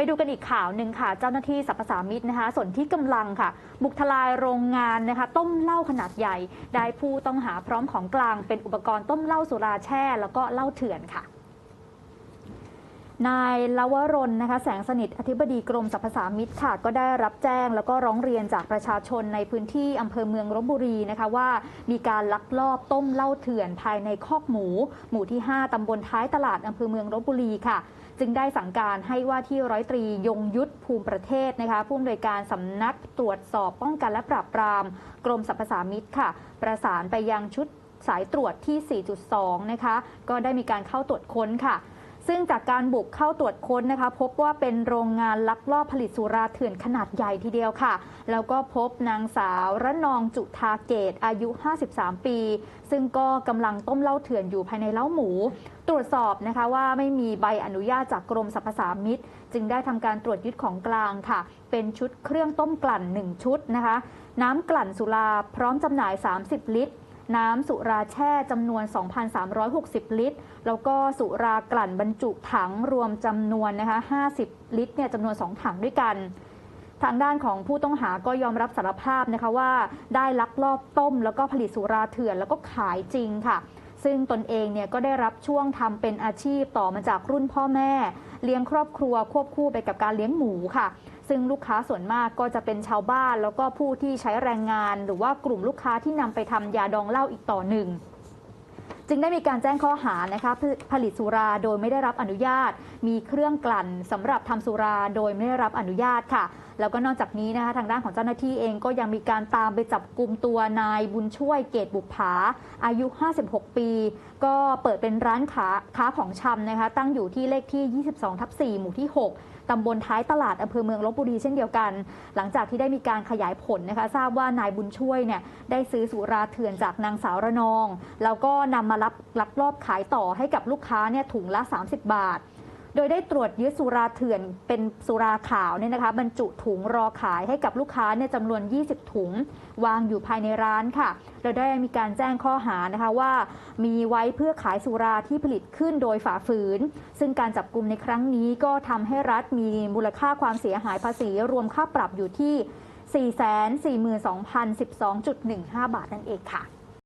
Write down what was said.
ไปดูกันอีกข่าวหนึ่งค่ะ เจ้าหน้าที่สรรพสามิตนะคะส่วนที่กำลังค่ะ บุกทลายโรงงานนะคะ ต้มเหล้าขนาดใหญ่ ได้ผู้ต้องหาพร้อมของกลางเป็นอุปกรณ์ต้มเหล้าสุราแช่ แล้วก็เหล้าเถื่อนค่ะ นายลวรนนะคะ แสงสนิทอธิบดีกรมสรรพสามิตค่ะ ก็ได้รับแจ้งแล้วก็ร้องเรียนจากประชาชนในพื้นที่อำเภอเมืองลบบุรีนะคะว่ามีการลักลอบต้มเหล้าเถื่อนภายในคอกหมู หมู่ที่ 5 ตำบลท้ายตลาดอำเภอเมืองลบบุรีค่ะ จึงได้สั่งการให้ว่าที่ร้อยตรียงยุทธภูมิประเทศนะคะผู้อำนวยการสำนักตรวจสอบป้องกันและปราบปราม กรมสรรพสามิตค่ะ ประสานไปยังชุดสายตรวจที่ 4.2 นะคะ ก็ได้มีการเข้าตรวจค้นค่ะ ซึ่งจากการบุกเข้าตรวจค้นนะคะ พบว่าเป็นโรงงานลักลอบผลิตสุราเถื่อนขนาดใหญ่ทีเดียวค่ะ แล้วก็พบนางสาวระนองจุธาเกตอายุ 53 ปี ซึ่งก็กำลังต้มเหล้าเถื่อนอยู่ภายในเล้าหมู ตรวจสอบนะคะว่าไม่มีใบอนุญาตจากกรมสรรพสามิตจึงได้ทำการตรวจยึดของกลางค่ะ เป็นชุดเครื่องต้มกลั่น 1 ชุดนะคะ น้ำกลั่นสุราพร้อมจำหน่าย 30 ลิตร น้ำสุราแช่จำนวน 2,360 ลิตร แล้วก็สุรากลั่นบรรจุถังรวมจำนวนนะคะ50 ลิตรเนี่ยจำนวน 2 ถังด้วยกัน ทางด้านของผู้ต้องหาก็ยอมรับสารภาพนะคะว่าได้ลักลอบต้ม แล้วก็ผลิตสุราเถื่อนแล้วก็ขายจริงค่ะ ซึ่งตนเองเนี่ยก็ได้รับช่วงทำเป็นอาชีพต่อมาจากรุ่นพ่อแม่ เลี้ยงครอบครัวควบคู่ไปกับการเลี้ยงหมูค่ะ ซึ่งลูกค้าส่วนมากก็จะเป็นชาวบ้าน แล้วก็ผู้ที่ใช้แรงงาน หรือว่ากลุ่มลูกค้าที่นำไปทำยาดองเหล้าอีกต่อหนึ่งจึงได้มีการแจ้งข้อหานะคะผลิตสุราโดยไม่ได้รับอนุญาต มีเครื่องกลั่นสำหรับทำสุราโดยไม่ได้รับอนุญาตค่ะ แล้วก็นอกจากนี้นะคะทางด้านของเจ้าหน้าที่เองก็ยังมีการตามไปจับกลุ่มตัวนายบุญช่วยเกตบุกผาอายุ 56 ปี ก็เปิดเป็นร้านค้าค้าของชำนะคะตั้งอยู่ที่เลขที่ 22ทับ4หมู่ที่ 6ตำบลท้ายตลาดอำเภอเมืองลบบุรีเช่นเดียวกัน หลังจากที่ได้มีการขยายผลนะคะ ทราบว่านายบุญช่วยเนี่ยได้ซื้อสุราเถื่อนจากนางสาวระนอง แล้วก็นำมารับลักลอบขายต่อให้กับลูกค้าเนี่ยถุงละ 30 บาท โดยได้ตรวจยึดสุราเถื่อนเป็นสุราขาวเนี่ยนะคะ บรรจุถุงรอขายให้กับลูกค้าเนี่ยจำนวน 20 ถุง วางอยู่ภายในร้านค่ะเราได้มีการแจ้งข้อหานะคะว่า มีไว้เพื่อขายสุราที่ผลิตขึ้นโดยฝ่าฝืน ซึ่งการจับกลุ่มในครั้งนี้ก็ทำให้รัฐมีมูลค่าความเสียหายภาษี รวมค่าปรับอยู่ที่ 442,012.15 บาทนั่นเองค่ะ